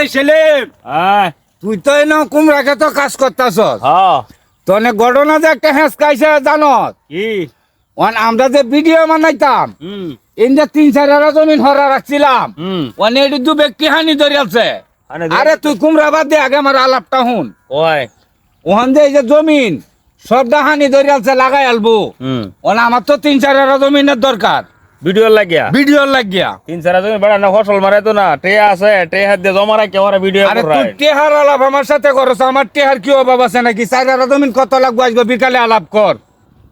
সেলিম হ্যাঁ। তুই তো এনে কুমড়া খেত কাজ করতাছ হ্যাঁ তনে ঘটনা যে একটা হেঁচকাইছে জানত কি? আমরা যে ভিডিও বানাইতাম এই যে তিন চার হাজার জমিন হরা রাখছিলাম হুম। এটি দু ব্যক্তি হানি ধরিয়াছে আরে আরে তুই কুমড়া বাদ দে আগে আমার আলাপটা হুন ওই ওখান যে এই যে জমিন সবটা হানি ধরিয়াছে লাগাই আলবো। হুম। ওন আমার তো তিন চার হাজার জমিনের দরকার। ভিডিও লাগিয়া? ভিডিও লাগিয়া। তিন চার হাজার বেড়া না ফসল মারে তো না। টে আছে টে হাত দিয়ে জমা রাখে ওরা ভিডিও আরে তুই টেহার আলাপ আমার সাথে করছ আমার টেহার কি অভাব আছে নাকি? চার হাজার জমিন কত লাগবো আজকে? বিকালে আলাপ কর।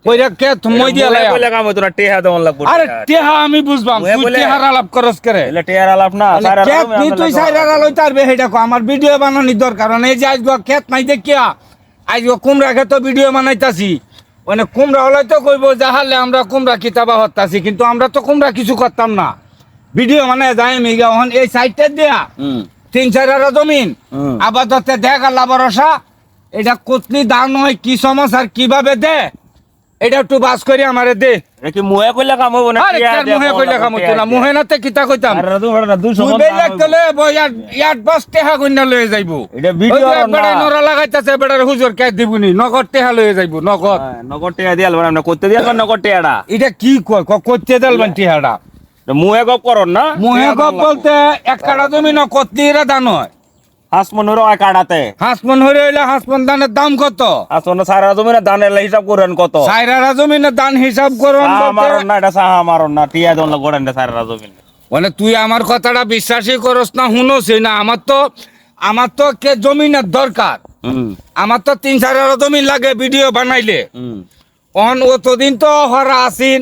কইরা কে মই দিয়া লাই কইলে কাম হইতো না টে হাত দেওয়ান লাগবো আরে টেহা। আমি বুঝবাম। তুই টেহার আলাপ করস করে এলে টে আর আলাপ না চার নি আমাদের তুই চার হাজার লইতে পারবে সেটা কো। আমার ভিডিও বানানোর দরকার নেই। এই যে আজকে ক্ষেত নাই দেখিয়া আজকে কুমড়া ক্ষেত ভিডিও বানাইতাছি। মানে কুমড়া হলে তো কইব যাহালে আমরা কুমড়া কিতাবা হত্যাছি কিন্তু আমরা তো কুমড়া কিছু করতাম না। ভিডিও মানে যাই মিগা ওখান এই সাইডটা দেয়া হুম। তিন চার হাজার জমিন। আপাতত দেখ আল্লাহ ভরসা এটা কতনি দাম হয় কি সমস্যা আর কীভাবে দে এটা একটু বাস করে আমারে দে। কি মুহে কইলে কাম হইব না আরে কেন মুহে কইলে কাম না? হাত কিতা কইতাম? আরে বেড়া না, তুই বেলে ইয়াত বাস টেহা কইনা লয়ে যাইবো। এটা ভিডিও না। বেড়াই নরা লাগাইতাছে বেড়ার হুজুর কে দিবুনি? নগদ টেহা লয়ে যাইবো নগদ। হ্যাঁ, নগদ টে দিয়ে আলবেন আপনি করতে দিয়ে নগদ টে এটা কি কয়? করতে দেলবেন টেহাটা? মুহে গপ করন না? মুহে গপ বলতে এক কাটা জমি ন কতলিরা দান হয়? হইলে দাম কত? হাঁস সারা জমিনে ধানের হিসাব করেন কত? সাইরারা জমিনের দান হিসাব করুন সাহা না এটা সাহা মারন না টিয়া দন গোড়েন সারা জমিনে। মানে তুই আমার কথাটা বিশ্বাসই করস না শুনোসই না আমার তো আমার তো কে জমিনের দরকার। আমার তো তিন চার হাজার জমিন লাগে ভিডিও বানাইলে। অন অতদিন তো হরা আসিন।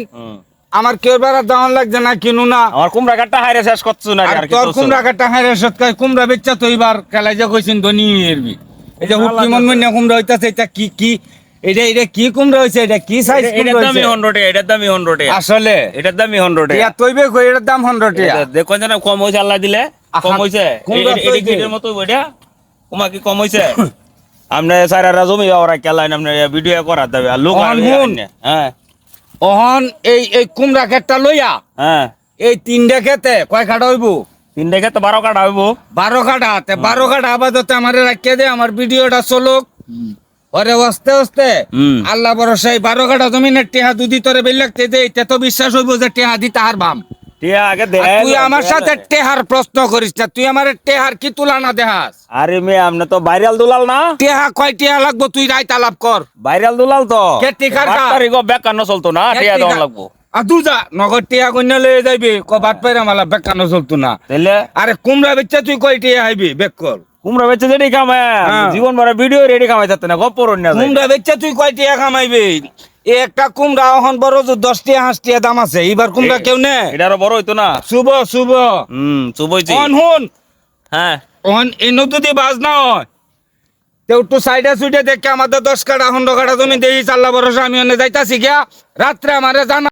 আমার কেউ বেড়া দাওয়ান লাগছে না কিনু না। আমার কুমড়া কাটটা হাইরে শেষ করছ না আর তোর কুমড়া কাটা হাইরে সৎকায় কুমড়া বেচা তো এবার খেলাই যে কইছেন ধনী এরবি। এই যে হুটকি মন মন কুমড়া হইতাছে এটা কি কি এটা এটা কি কুমড়া হইছে এটা কি সাইজ এটা- কুমড়া এটার দামই হইছে? হন্ড্রেড এটার দামই হন্ড্রেড আসলে? এটার দামই হন্ড্রেড ইয়া তৈবে কই এটার দাম হন্ড্রেড দেখো যেন কম হয়েছে আল্লাহ দিলে কম হয়েছে কুমড়া তো এই এটার মতো ওইটা কুমা কি কম হয়েছে আপনি সারা জমি ওরা কেলাইন আপনি ভিডিও করা দেবে আর লোক আর হ্যাঁ। অহন এই এই কুমড়া ক্ষেতটা লইয়া হ্যাঁ। এই তিনটা খেতে কয় কাটা হইব? তিনটা খেতে বারো কাটা হইব। বারো কাটা তে বারো কাটা আপাতত আমার রাখিয়ে দে আমার ভিডিওটা চলুক। ওরে আস্তে আস্তে হুম। বড় সেই বারো কাটা জমিনের টেহা দুদি তোরে বেলাগতে দে তে তো বিশ্বাস হইব যে টেহা দি তাহার বাম। তুই আমার সাথে টেহার প্রশ্ন করিস না তুই আমার টেহার কি তুলানা দেহাস আরে মে আপনি তো ভাইরাল দুলাল না? টেহা কয় টেহা লাগবো তুই রাইত আলাপ কর। ভাইরাল দুলাল তো? কে টিকার কা? তারিখ বেকার চলতো না টিয়া দেওয়া লাগবো। আর দুজা নগদ টেহা কন্যা লয়ে যাইবি ক বাট পাইরা মালা বেকানো চলতো না। তাহলে আরে কুমড়া বেচা তুই কয় টেহা আইবি বেক কর। কুমড়া বেচে যেটি কামায় হ্যাঁ। জীবন ভরা ভিডিও রেডি কামাই যাচ্ছে না গপ পড়ুন না কুমড়া বেচা তুই কয় টিয়া কামাইবি একটা কুমড়া এখন বড় যে দশটি হাঁসটিয়া দাম আছে। এবার কুমড়া কেউ নে। এটা আরও বড় হইতো না? শুভ শুভ। হুম চুবইছি অন হুন। হ্যাঁ। অন এই যদি বাজ না হয় একটু সাইডে সুইডে দেখে আমাদের দশ কাটা হন্ড কাটা জমি দেই চাল্লা বরসা আমি অনে যাইতাছি গিয়া। রাত্রে আমারে জানা